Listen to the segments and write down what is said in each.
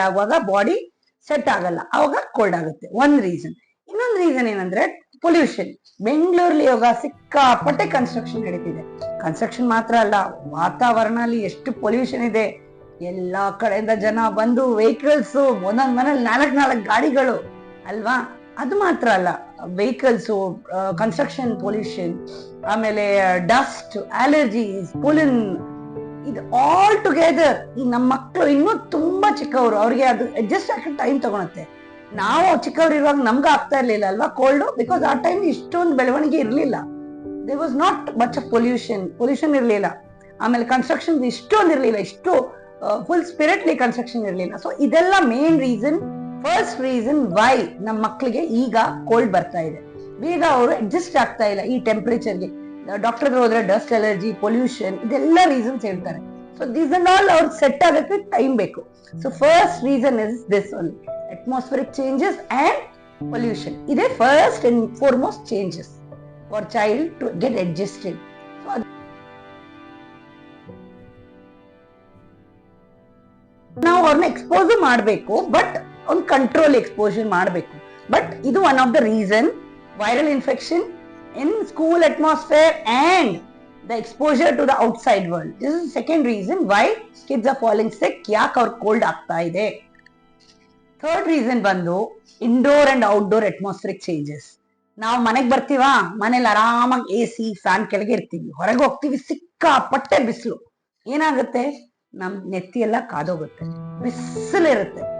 ಆಗುವಾಗ body set ಆಗಲ್ಲ. ಅವಾಗ ಕೋಲ್ಡ್ ಆಗುತ್ತೆ. ಒಂದ್ ರೀಸನ್ ಇನ್ನೊಂದು ರೀಸನ್ ಏನಂದ್ರೆ ಪೊಲ್ಯೂಷನ್ ಬೆಂಗಳೂರಲ್ಲಿ ಇವಾಗ ಸಿಕ್ಕಾಪಟ್ಟೆ ಕನ್ಸ್ಟ್ರಕ್ಷನ್ ನಡೀತಿದೆ. ಕನ್ಸ್ಟ್ರಕ್ಷನ್ ಮಾತ್ರ ಅಲ್ಲ ವಾತಾವರಣ ಅಲ್ಲಿ ಎಷ್ಟು ಪೊಲ್ಯೂಷನ್ ಇದೆ. ಎಲ್ಲಾ ಕಡೆಯಿಂದ ಜನ ಬಂದು ವೆಹಿಕಲ್ಸ್ ಒಂದೊಂದ್ ಮನೇಲಿ ನಾಲ್ಕ್ ನಾಲ್ಕು ಗಾಡಿಗಳು, ಅಲ್ವಾ? ಅದು ಮಾತ್ರ ಅಲ್ಲ. ವೆಹಿಕಲ್ಸ್ ಕನ್ಸ್ಟ್ರಕ್ಷನ್ ಪೊಲ್ಯೂಷನ್ ಆಮೇಲೆ ಡಸ್ಟ್ ಅಲರ್ಜೀಸ್ ಪುಲಿನ್ ಇದು ಆಲ್ ಟುಗೆದರ್ ಈ ನಮ್ಮ ಮಕ್ಕಳು ಇನ್ನೂ ತುಂಬಾ ಚಿಕ್ಕವರು. ಅವ್ರಿಗೆ ಅದು ಅಡ್ಜಸ್ಟ್ ಆಗಕ್ಕೆ ಟೈಮ್ ತಗೊಳತ್ತೆ. ನಾವು ಚಿಕ್ಕವ್ರು ಇರುವಾಗ ನಮ್ಗೆ ಆಗ್ತಾ ಇರ್ಲಿಲ್ಲ ಅಲ್ವಾ ಕೋಲ್ಡ್ ಬಿಕಾಸ್ ಆ ಟೈಮ್ ಇಷ್ಟೊಂದು ಬೆಳವಣಿಗೆ ಇರಲಿಲ್ಲ. They was not much of pollution pollution ಇರಲಿಲ್ಲ. ಆಮೇಲೆ ಕನ್ಸ್ಟ್ರಕ್ಷನ್ ಇಷ್ಟೊಂದು ಇರಲಿಲ್ಲ. ಇಷ್ಟು ಫುಲ್ ಸ್ಪಿರಿಟ್ಲಿ ಕನ್ಸ್ಟ್ರಕ್ಷನ್ ಇರಲಿಲ್ಲ. ಸೊ ಇದೆಲ್ಲ main reason first reason why ನಮ್ಮ ಮಕ್ಕಳಿಗೆ ಈಗ ಕೋಲ್ಡ್ ಬರ್ತಾ ಇದೆ. ಬೇಗ ಅವರು ಅಡ್ಜಸ್ಟ್ ಆಗ್ತಾ ಇಲ್ಲ ಈ ಟೆಂಪರೇಚರ್ಗೆ ಡಾಕ್ಟರ್ ಹೋದ್ರೆ ಡಸ್ಟ್ ಅಲರ್ಜಿ ಪೊಲ್ಯೂಷನ್ ಇದೆಲ್ಲ ರೀಸನ್ಸ್ ಹೇಳ್ತಾರೆ. ಸೊ ದೀಸ್ ಅಂಡ್ ಆಲ್ ಅವ್ರಿಗೆ ಸೆಟ್ ಆಗಕ್ಕೆ ಟೈಮ್ ಬೇಕು. So first reason is this one atmospheric changes and pollution ಇದೇ first and foremost changes for child to get adjusted ನಾವು ಅವ್ರನ್ನ ಎಕ್ಸ್ಪೋಸ್ ಮಾಡಬೇಕು ಬಟ್ ಒಂದು ಕಂಟ್ರೋಲ್ ಎಕ್ಸ್ಪೋಜರ್ ಮಾಡಬೇಕು. ಬಟ್ ಇದು one of the reason viral infection in school atmosphere and the exposure to the outside world this is second reason why kids are falling sick ಯಾಕೆ ಅವ್ರ cold ಆಗ್ತಾ ಇದೆ. Third reason ಬಂದು indoor and outdoor atmospheric changes ನಾವು ಮನೆಗೆ ಬರ್ತೀವಾ? ಮನೇಲಿ ಆರಾಮಾಗಿ A C fan ಕೆಳಗೆ ಇರ್ತೀವಿ. ಹೊರಗೆ ಹೋಗ್ತೀವಿ, ಸಿಕ್ಕಾಪಟ್ಟೆ ಬಿಸಿಲು. ಏನಾಗುತ್ತೆ? ನಮ್ ನೆತ್ತಿ ಎಲ್ಲ ಕಾದೋಗುತ್ತೆ. ಬಿಸಿಲಿರುತ್ತೆ.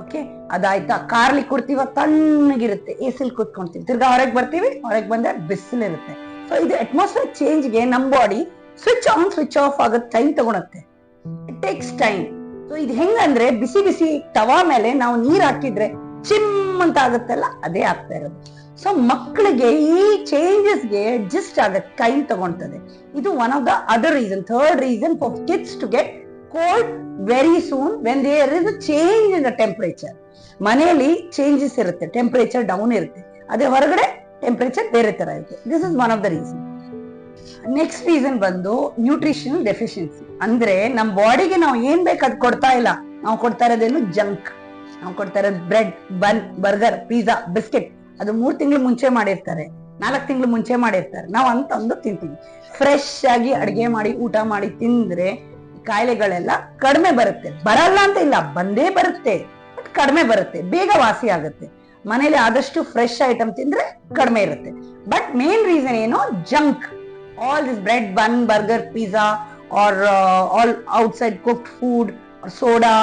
ಓಕೆ ಅದಾಯ್ತಾ? ಕಾರ್ಲಿ ಕೊಡ್ತೀವ ತಣ್ಣಗಿರುತ್ತೆ. ಎ ಸಿಲ್ ಕೂತ್ಕೊಂತೀವಿ ತಿರ್ಗಾ ಹೊರಗೆ ಬರ್ತೀವಿ, ಹೊರಗೆ ಬಂದ್ರೆ ಬಿಸಿಲಿರುತ್ತೆ. ಸೊ ಇದು ಅಟ್ಮಾಸ್ಫಿಯರ್ ಚೇಂಜ್ಗೆ ನಮ್ body switch on switch off ಆಗೋದ್ ಟೈಮ್ ತಗೊಳತ್ತೆ. ಇಟ್ ಟೇಕ್ಸ್ ಟೈಮ್ ಸೊ ಇದು ಹೆಂಗಂದ್ರೆ ಬಿಸಿ ಬಿಸಿ ತವಾ ಮೇಲೆ ನಾವು ನೀರ್ ಹಾಕಿದ್ರೆ ಚಿಮ್ ಅಂತ ಆಗುತ್ತಲ್ಲ, ಅದೇ ಆಗ್ತಾ ಇರೋದು. ಸೊ ಮಕ್ಕಳಿಗೆ ಈ ಚೇಂಜಸ್ಗೆ ಅಡ್ಜಸ್ಟ್ ಆಗಕ್ಕೆ ಟೈಮ್ ತಗೊಳ್ತದೆ. ಇದು one of the other reason third reason for kids to get cold very soon when there is change in the temperature ಮನೆಯಲ್ಲಿ ಚೇಂಜಸ್ ಇರುತ್ತೆ ಟೆಂಪರೇಚರ್ ಡೌನ್ ಇರುತ್ತೆ. ಅದೇ ಹೊರಗಡೆ ಟೆಂಪರೇಚರ್ ಬೇರೆ ತರ ಇರುತ್ತೆ. This is one of the reason next reason ಬಂದು nutritional deficiency ಅಂದ್ರೆ ನಮ್ಮ ಬಾಡಿಗೆ ನಾವು ಏನ್ ಬೇಕು ಅದು ಕೊಡ್ತಾ ಇಲ್ಲ. ನಾವು ಕೊಡ್ತಾ ಇರೋದೇನು ಜಂಕ್ ನಾವು ಕೊಡ್ತಾ ಇರೋದು bread bun burger pizza biscuit ಅದು ಮೂರ್ ತಿಂಗಳು ಮುಂಚೆ ಮಾಡಿರ್ತಾರೆ. ನಾಲ್ಕು ತಿಂಗಳು ಮುಂಚೆ ಮಾಡಿರ್ತಾರೆ. ನಾವು ಅಂತ ಒಂದು ತಿಂತೀವಿ. ಫ್ರೆಶ್ ಆಗಿ ಅಡಿಗೆ ಮಾಡಿ, ಊಟ ಮಾಡಿ ತಿಂದ್ರೆ ಕಾಯಿಲೆಗಳೆಲ್ಲ ಕಡಿಮೆ ಬರುತ್ತೆ. ಬರಲ್ಲ ಅಂತ ಇಲ್ಲ, ಬಂದೇ ಬರುತ್ತೆ. ಬಟ್ ಕಡಿಮೆ ಬರುತ್ತೆ, ಬೇಗ ವಾಸಿ ಆಗುತ್ತೆ. ಮನೇಲಿ ಆದಷ್ಟು ಫ್ರೆಶ್ ಐಟಮ್ ತಿಂದ್ರೆ ಕಡಿಮೆ ಇರುತ್ತೆ. ಬಟ್ ಮೇನ್ ರೀಸನ್ ಏನು? Junk all this bread bun burger pizza are all outside cooked food soda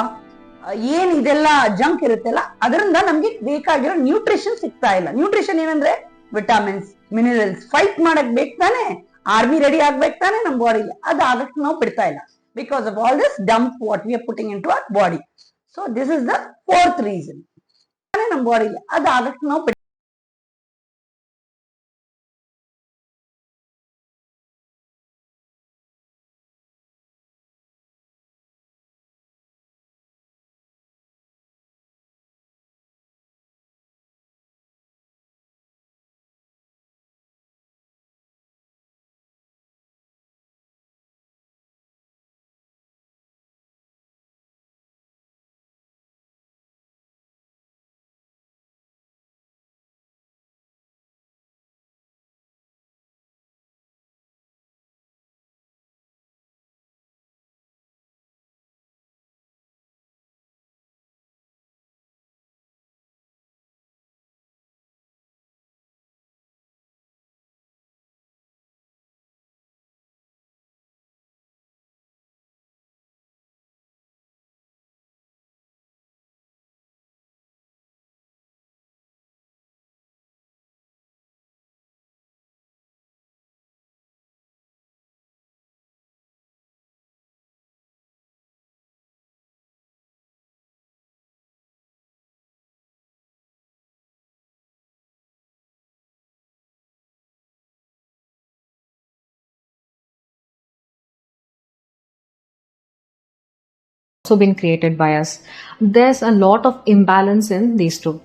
ಏನ್ ಇದೆಲ್ಲ ಜಂಕ್ ಇರುತ್ತಲ್ಲ, ಅದರಿಂದ ನಮ್ಗೆ ಬೇಕಾಗಿರೋ ನ್ಯೂಟ್ರಿಷನ್ ಸಿಗ್ತಾ ಇಲ್ಲ. ನ್ಯೂಟ್ರಿಷನ್ ಏನಂದ್ರೆ ವಿಟಮಿನ್ಸ್ ಮಿನರಲ್ಸ್ ಫೈಟ್ ಮಾಡಕ್ ಬೇಕು ತಾನೆ. ಆರ್ಮಿ ರೆಡಿ ಆಗ್ಬೇಕು ತಾನೆ ನಮ್ ಬಾಡಿಲಿ ಅದು ಆಗಕ್ಕೆ ನಾವು ಬಿಡ್ತಾ ಇಲ್ಲ. because of all this dump what we are putting into our body. So this is the fourth reason. also been created by us. There's a lot of imbalance in these two.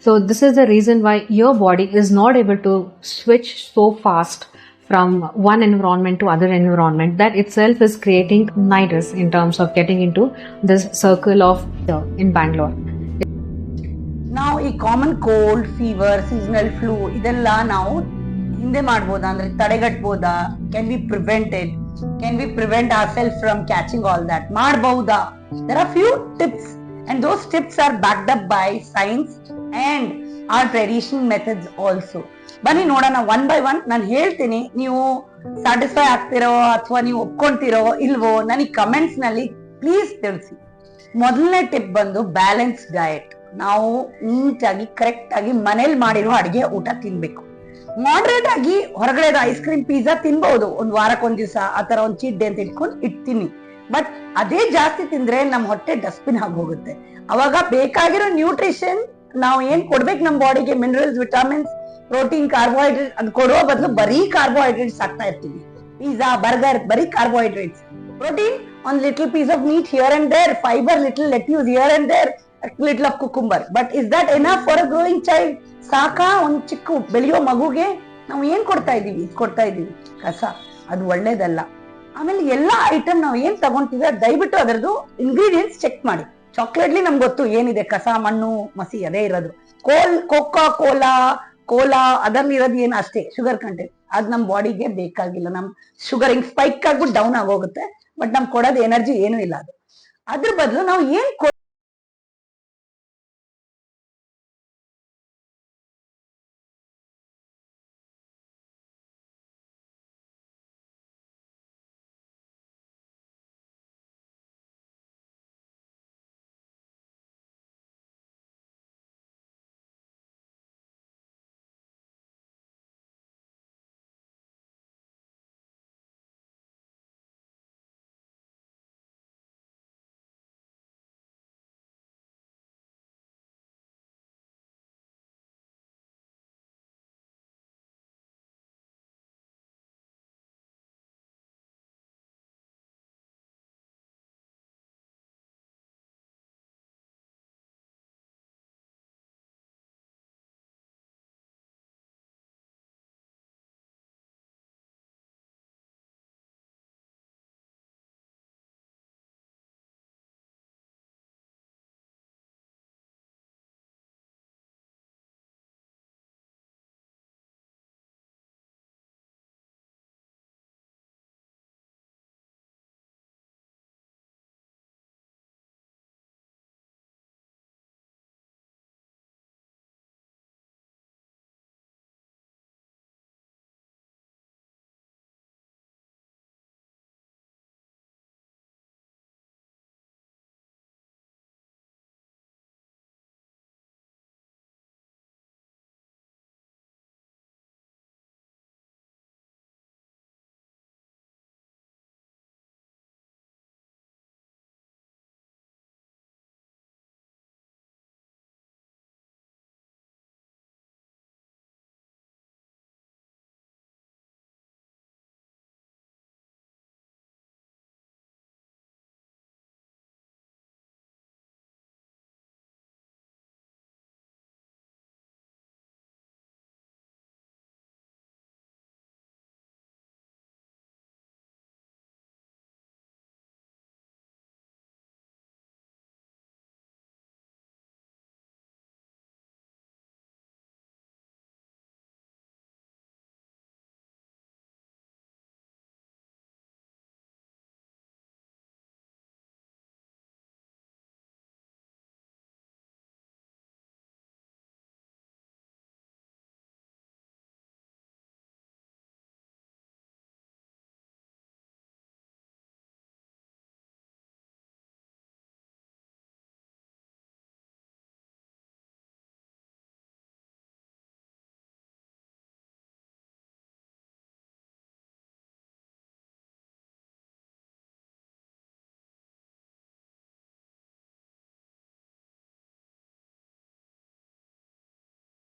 So this is the reason why your body is not able to switch so fast from one environment to other environment that itself is creating nidus in terms of getting into this circle of uh, in bangalore ನಾವು ಈ common cold fever seasonal flu ಇದೆಲ್ಲ ನಾವು ಹಿಂದೆ ಮಾಡ್ಬೋದಾ ಅಂದ್ರೆ ತಡೆಗಟ್ಬೋದಾ can be prevented can be prevent our self from catching all that ಮಾಡಬಹುದಾ there are few tips and those tips are backed up by science and our traditional methods also. ಬನ್ನಿ ನೋಡೋಣ one by one ನಾನು ಹೇಳ್ತೀನಿ, ನೀವು satisfy ಆಗ್ತಿರೋ ಅಥವಾ ನೀವು ಒಪ್ಕೊಂತಿರೋ ಇಲ್ವೋ ನನಗೆ ಕಮೆಂಟ್ಸ್ನಲ್ಲಿ ಪ್ಲೀಸ್ ತಿಳಿಸಿ. ಮೊದಲನೇ ಟಿಪ್ ಬಂದು ಬ್ಯಾಲೆನ್ಸ್ ಡಯಟ್ ನಾವು ನೀಟಾಗಿ ಕರೆಕ್ಟ್ ಆಗಿ ಮನೇಲಿ ಮಾಡಿರೋ ಅಡಿಗೆ ಊಟ ತಿನ್ಬೇಕು. ಮಾಡ್ರೇಟ್ ಆಗಿ ಹೊರಗಡೆ ಐಸ್ ಕ್ರೀಮ್ ಪಿಜ್ಜಾ ತಿನ್ಬಹುದು ಒಂದ್ ವಾರಕ್ಕೊಂದ್ ದಿವಸ ಆತರ ಒಂದ್ ಚೀಟ್ ಡೇ ಅಂತ ಇಟ್ಕೊಂಡು ಇಡ್ತೀನಿ. ಬಟ್ ಅದೇ ಜಾಸ್ತಿ ತಿಂದ್ರೆ ನಮ್ ಹೊಟ್ಟೆ ಡಸ್ಟ್ಬಿನ್ ಆಗಿ ಹೋಗುತ್ತೆ. ಅವಾಗ ಬೇಕಾಗಿರೋ ನ್ಯೂಟ್ರಿಷನ್ ನಾವು ಏನ್ ಕೊಡ್ಬೇಕು ನಮ್ ಬಾಡಿಗೆ? ಮಿನರಲ್ಸ್ ವಿಟಮಿನ್ಸ್ ಪ್ರೋಟೀನ್ ಕಾರ್ಬೋಹೈಡ್ರೇಟ್ ಅದು ಕೊಡೋ ಬದಲು ಬರೀ ಕಾರ್ಬೋಹೈಡ್ರೇಟ್ಸ್ ಆಗ್ತಾ ಇರ್ತೀವಿ. ಪಿಜ್ಜಾ ಬರ್ಗರ್ ಬರೀ ಕಾರ್ಬೋಹೈಡ್ರೇಟ್ಸ್ ಪ್ರೋಟೀನ್ ಒಂದ್ little piece of meat here and there fibre little lettuce here and there little of cucumber but is that enough for a growing child ಸಾಕಾ ಒಂದ್ ಚಿಕ್ಕ ಬೆಳೆಯೋ ಮಗುಗೆ ನಾವು ಏನ್ ಕೊಡ್ತಾ ಇದೀವಿ ಕೊಡ್ತಾ ಇದೀವಿ ಕಸ. ಅದು ಒಳ್ಳೇದಲ್ಲ. ಆಮೇಲೆ ಎಲ್ಲಾ ಐಟಮ್ ನಾವು ಏನ್ ತಗೊಂತೀವಿ ದಯವಿಟ್ಟು ಅದರದ್ದು ಇಂಗ್ರೀಡಿಯೆಂಟ್ಸ್ ಚೆಕ್ ಮಾಡಿ. ಚಾಕ್ಲೇಟ್ಲಿ ನಮ್ಗೆ ಗೊತ್ತು ಏನಿದೆ, ಕಸ, ಮಣ್ಣು, ಮಸಿ ಅದೇ ಇರೋದು. ಕೋಲ್, ಕೋಕಾ, ಕೋಲಾ ಕೋಲಾ ಅದರಲ್ಲಿ ಇರೋದು ಏನು ಅಷ್ಟೇ ಶುಗರ್ ಕಂಟೆಂಟ್ ಅದ್ ನಮ್ ಬಾಡಿಗೆ ಬೇಕಾಗಿಲ್ಲ. ನಮ್ ಶುಗರ್ ಹಿಂಗ್ ಸ್ಪೈಕ್ ಆಗ್ಬಿಟ್ಟು ಡೌನ್ ಆಗೋಗುತ್ತೆ ಬಟ್ ನಮ್ ಕೊಡೋದು ಎನರ್ಜಿ ಏನು ಇಲ್ಲ ಅದು. ಅದ್ರ ಬದಲು ನಾವು ಏನ್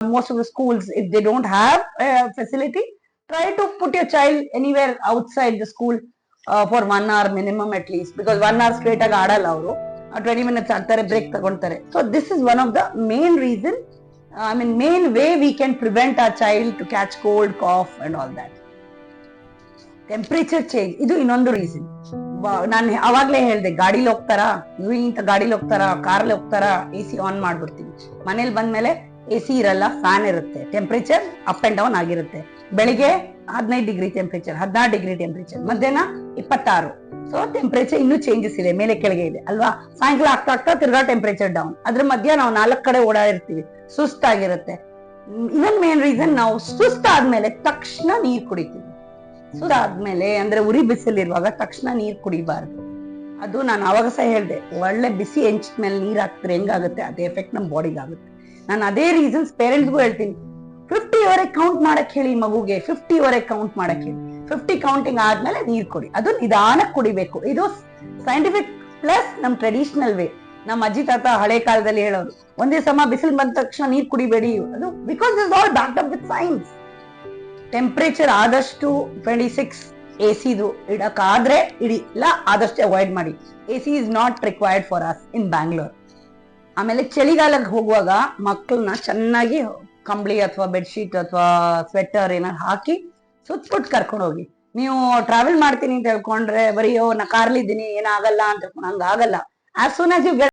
most of the schools, if they don't have a facility, try to put your child anywhere outside the school uh, for one hour minimum at least because one hour straight ಆಗಿ ಆಡಲ್ಲ ಅವರು. ಟ್ವೆಂಟಿ ಮಿನಿಟ್ಸ್ ಆಗ್ತಾರೆ break ತಗೊಳ್ತಾರೆ so this is one of the main reason I mean main way we can prevent our child to catch cold cough and all that temperature change ಇದು ಇನ್ನೊಂದು reason ನಾನು ಅವಾಗಲೇ ಹೇಳ್ದೆ ಗಾಡಿಲಿ ಹೋಗ್ತಾರಾ? ಇಂತ ಗಾಡಿಲಿ ಹೋಗ್ತಾರಾ? ಕಾರಲ್ಲಿ ಹೋಗ್ತಾರಾ? ಎ ಸಿ ಆನ್ ಮಾಡ್ಬಿಡ್ತೀನಿ. ಮನೇಲಿ ಬಂದ್ಮೇಲೆ ಎ ಸಿ ಇರಲ್ಲ, ಫ್ಯಾನ್ ಇರುತ್ತೆ. ಟೆಂಪರೇಚರ್ ಅಪ್ ಅಂಡ್ ಡೌನ್ ಆಗಿರುತ್ತೆ. ಬೆಳಿಗ್ಗೆ ಹದಿನೈದು ಡಿಗ್ರಿ ಟೆಂಪರೇಚರ್ ಹದಿನಾರು ಡಿಗ್ರಿ ಟೆಂಪರೇಚರ್ ಮಧ್ಯಾಹ್ನ ಇಪ್ಪತ್ತಾರು. ಸೊ ಟೆಂಪರೇಚರ್ ಇನ್ನೂ ಚೇಂಜಸ್ ಇದೆ, ಮೇಲೆ ಕೆಳಗೆ ಇದೆ, ಅಲ್ವಾ? ಸಾಯಂಕಾಲ ಆಗ್ತಾ ಆಗ್ತಾ ತಿರ್ಗಾ ಟೆಂಪರೇಚರ್ ಡೌನ್ ಅದ್ರ ಮಧ್ಯ ನಾವು ನಾಲ್ಕು ಕಡೆ ಓಡಾಡಿರ್ತೀವಿ, ಸುಸ್ತಾಗಿರುತ್ತೆ. ಇನ್ನೊಂದು ಮೇನ್ ರೀಸನ್ ನಾವು ಸುಸ್ತಾದ್ಮೇಲೆ ತಕ್ಷಣ ನೀರ್ ಕುಡಿತೀವಿ. ಸುಸ್ತಾದ್ಮೇಲೆ ಅಂದ್ರೆ ಉರಿ ಬಿಸಿಲಿರುವಾಗ ತಕ್ಷಣ ನೀರ್ ಕುಡಿಬಾರ್ದು. ಅದು ನಾನು ಅವಾಗ ಸಹ ಹೇಳ್ದೆ, ಒಳ್ಳೆ ಬಿಸಿ ಹೆಂಚಿದ್ಮೇಲೆ ನೀರ್ ಹಾಕಿದ್ರೆ ಹೆಂಗಾಗುತ್ತೆ? ಅದೇ ಎಫೆಕ್ಟ್ ನಮ್ ಬಾಡಿಗೆ ಆಗುತ್ತೆ. ನಾನು ಅದೇ ರೀಸನ್ಸ್ ಪೇರೆಂಟ್ಸ್ಗೂ ಹೇಳ್ತೀನಿ. ಫಿಫ್ಟಿ ವರೆಗೆ ಕೌಂಟ್ ಮಾಡಕ್ ಹೇಳಿ ಮಗುಗೆ ವರೆಗೆ ಕೌಂಟ್ ಮಾಡಕ್ ಹೇಳಿ. ಫಿಫ್ಟಿ ಕೌಂಟಿಂಗ್ ಆದ್ಮೇಲೆ ನೀರ್ ಕುಡಿ. ಅದು ನಿಧಾನಕ್ಕೆ ಕುಡಿಬೇಕು. ಇದು ಸೈಂಟಿಫಿಕ್ ಪ್ಲಸ್ ನಮ್ ಟ್ರೆಡಿಷನಲ್ ವೇ ನಮ್ಮ ಅಜ್ಜಿ, ತಾತ ಹಳೆ ಕಾಲದಲ್ಲಿ ಹೇಳೋರು, ಒಂದೇ ಸಮ ಬಿಸಿಲು ಬಂದ ತಕ್ಷಣ ನೀರ್ ಕುಡಿಬೇಡಿ. ಅದು because is all back up with science temperature ಆದಷ್ಟು ಟ್ವೆಂಟಿ ಸಿಕ್ಸ್ ಎ ಸಿದು ಇಡಕ್ಕಾದ್ರೆ ಇಡಿ, ಇಲ್ಲ ಆದಷ್ಟು ಅವಾಯ್ಡ್ ಮಾಡಿ. A C is not required for us in Bangalore ಆಮೇಲೆ ಚಳಿಗಾಲಕ್ಕೆ ಹೋಗುವಾಗ ಮಕ್ಕಳನ್ನ ಚೆನ್ನಾಗಿ ಕಂಬಳಿ ಅಥವಾ ಬೆಡ್ಶೀಟ್ ಅಥವಾ ಸ್ವೆಟರ್ ಏನಾದ್ರು ಹಾಕಿ ಸುತ್ತಬಿಟ್ಟು ಕರ್ಕೊಂಡು ಹೋಗಿ ನೀವು ಟ್ರಾವೆಲ್ ಮಾಡ್ತೀನಿ ಅಂತ ಹೇಳ್ಕೊಂಡ್ರೆ ಬರೀ ನಾ ಕಾರ್ಲಿದ್ದೀನಿ, ಏನಾಗಲ್ಲ ಅಂತ ಹಂಗ ಆಗಲ್ಲ as soon as you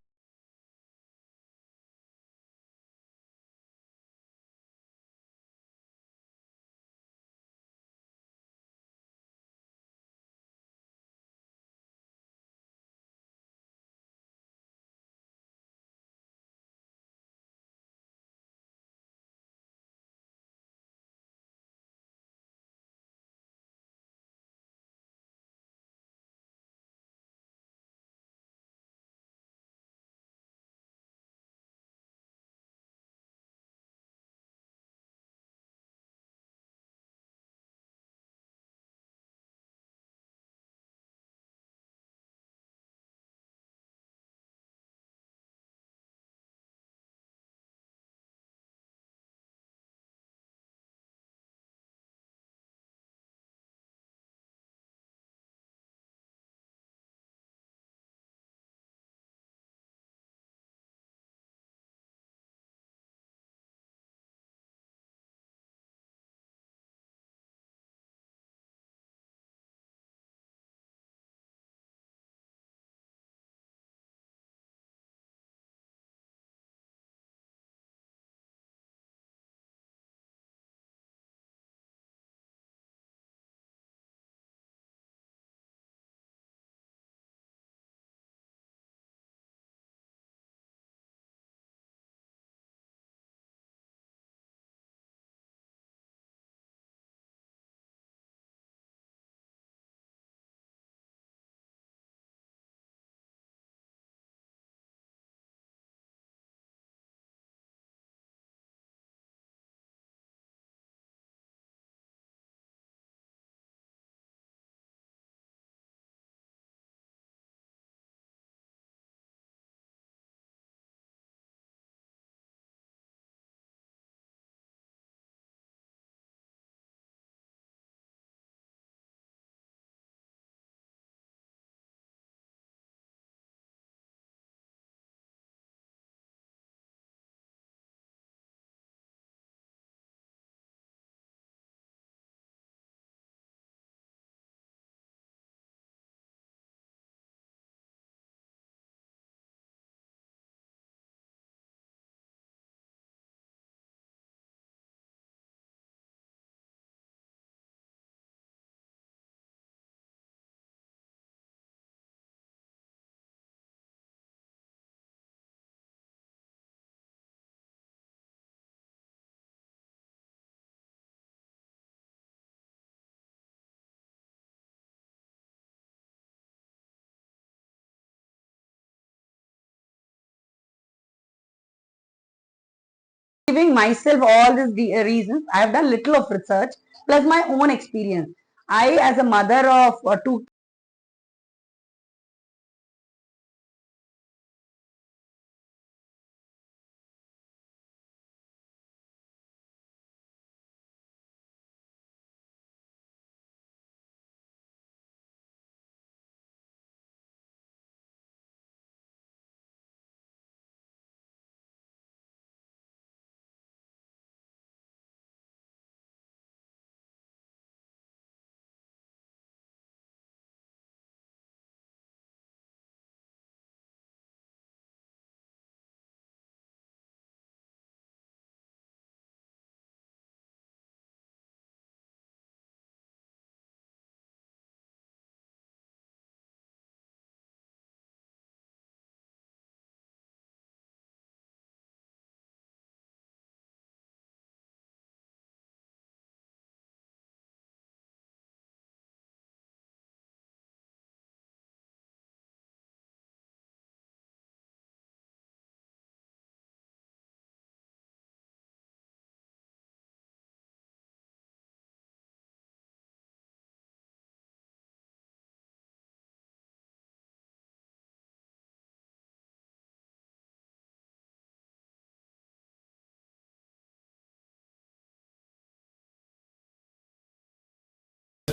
giving myself all these reasons. I have done little of research plus my own experience. I, as a mother of uh, two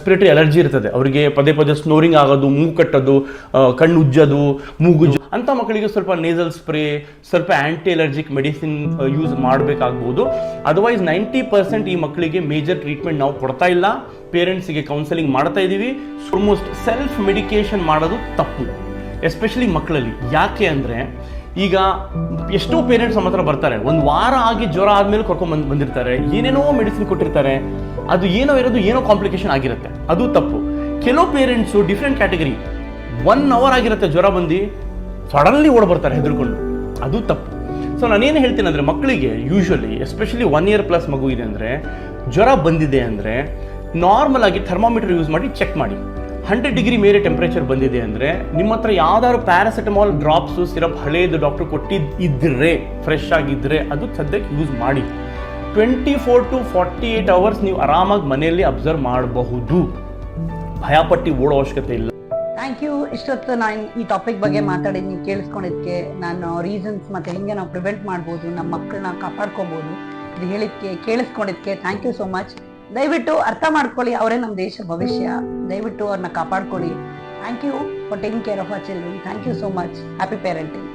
respiratory allergy ಇರ್ತದೆ. ಅವರಿಗೆ ಪದೇ ಪದೇ ಸ್ನೋರಿಂಗ್ ಆಗೋದು ಮೂಗು ಕಟ್ಟೋದು ಕಣ್ಣು ಉಜ್ಜೋದು ಮೂಗು ಅಂತ ಮಕ್ಕಳಿಗೆ ಸ್ವಲ್ಪ ನೇಸಲ್ ಸ್ಪ್ರೇ ಸ್ವಲ್ಪ ಆ್ಯಂಟಿ ಅಲರ್ಜಿಕ್ ಮೆಡಿಸಿನ್ ಯೂಸ್ ಮಾಡಬೇಕಾಗ್ಬೋದು. ಅದರ್ವೈಸ್ ನೈಂಟಿ ಪರ್ಸೆಂಟ್ ಈ ಮಕ್ಕಳಿಗೆ ಮೇಜರ್ ಟ್ರೀಟ್ಮೆಂಟ್ ನಾವು ಕೊಡ್ತಾ ಇಲ್ಲ. ಪೇರೆಂಟ್ಸಿಗೆ ಕೌನ್ಸೆಲಿಂಗ್ ಮಾಡ್ತಾ ಇದ್ದೀವಿ ಆಲ್ಮೋಸ್ಟ್ ಸೆಲ್ಫ್ ಮೆಡಿಕೇಶನ್ ಮಾಡೋದು ತಪ್ಪು. ಎಸ್ಪೆಷಲಿ ಮಕ್ಕಳಲ್ಲಿ. ಯಾಕೆ ಅಂದರೆ ಈಗ ಎಷ್ಟೋ ಪೇರೆಂಟ್ಸ್ ನಮ್ಮ ಹತ್ರ ಬರ್ತಾರೆ. ಒಂದು ವಾರ ಆಗಿ ಜ್ವರ ಆದಮೇಲೆ ಕರ್ಕೊಂಡ್ ಬಂದ್ ಬಂದಿರ್ತಾರೆ. ಏನೇನೋ ಮೆಡಿಸಿನ್ ಕೊಟ್ಟಿರ್ತಾರೆ. ಅದು ಏನೋ ಇರೋದು, ಏನೋ ಕಾಂಪ್ಲಿಕೇಶನ್ ಆಗಿರುತ್ತೆ. ಅದು ತಪ್ಪು. ಕೆಲವು parents different category one hour ಆಗಿರುತ್ತೆ ಜ್ವರ ಬಂದು ಸಡನ್ಲಿ ಓಡ್ ಬರ್ತಾರೆ ಹೆದರ್ಕೊಂಡು. ಅದು ತಪ್ಪು. ಸೊ ನಾನೇನು ಹೇಳ್ತೀನಿ ಅಂದರೆ, ಮಕ್ಕಳಿಗೆ usually especially one year plus ಮಗು ಇದೆ ಅಂದರೆ, ಜ್ವರ ಬಂದಿದೆ ಅಂದರೆ ನಾರ್ಮಲ್ ಆಗಿ ಥರ್ಮಾಮೀಟರ್ ಯೂಸ್ ಮಾಡಿ ಚೆಕ್ ಮಾಡಿ. ಹಂಡ್ರೆಡ್ ಡಿಗ್ರಿ ಮೇಲೆ ಟೆಂಪ್ರೇಚರ್ ಬಂದಿದೆ ಅಂದರೆ ನಿಮ್ಮ ಹತ್ರ ಯಾವ್ದಾದ್ರು ಪ್ಯಾರಾಸಿಟಮಾಲ್ ಡ್ರಾಪ್ಸು, ಸಿರಪ್ ಹಳೇದು ಡಾಕ್ಟರ್ ಕೊಟ್ಟಿದ್ದು ಇದ್ದರೆ ಫ್ರೆಶ್ ಆಗಿದ್ದರೆ ಅದು ಸದ್ಯಕ್ಕೆ ಯೂಸ್ ಮಾಡಿ. Twenty four to forty eight hours ನೀವು ಆರಾಮಾಗಿ ಮನೆಯಲ್ಲಿ ಅಬ್ಸರ್ವ್ ಮಾಡಬಹುದು. ಭಯಪಟ್ಟು ಓಡೋ ಅವಶ್ಯಕತೆ ಇಲ್ಲ. ಥ್ಯಾಂಕ್ ಯು ಇಷ್ಟೊತ್ತು ನಾನು ಈ ಟಾಪಿಕ್ ಬಗ್ಗೆ ಮಾತಾಡಿ ನೀವು ಕೇಳಿಸ್ಕೊಂಡಿದ್ದಕ್ಕೆ ನಾನು ರೀಸನ್ಸ್ ಮತ್ತೆ ಹೆಂಗೆ ನಾವು ಪ್ರಿವೆಂಟ್ ಮಾಡ್ಬೋದು ನಮ್ಮ ಮಕ್ಕಳನ್ನ ಕಾಪಾಡ್ಕೋಬೋದು, ಇದು ಹೇಳಿದ್ಕೆ ಕೇಳಿಸ್ಕೊಂಡಿದ್ದಕ್ಕೆ ಥ್ಯಾಂಕ್ ಯು ಸೋ ಮಚ್ ದಯವಿಟ್ಟು ಅರ್ಥ ಮಾಡ್ಕೊಳ್ಳಿ, ಅವರೇ ನಮ್ಮ ದೇಶ ಭವಿಷ್ಯ. ದಯವಿಟ್ಟು ಅವ್ರನ್ನ ಕಾಪಾಡ್ಕೊಳ್ಳಿ. Thank you for taking care of our children thank you so much happy parenting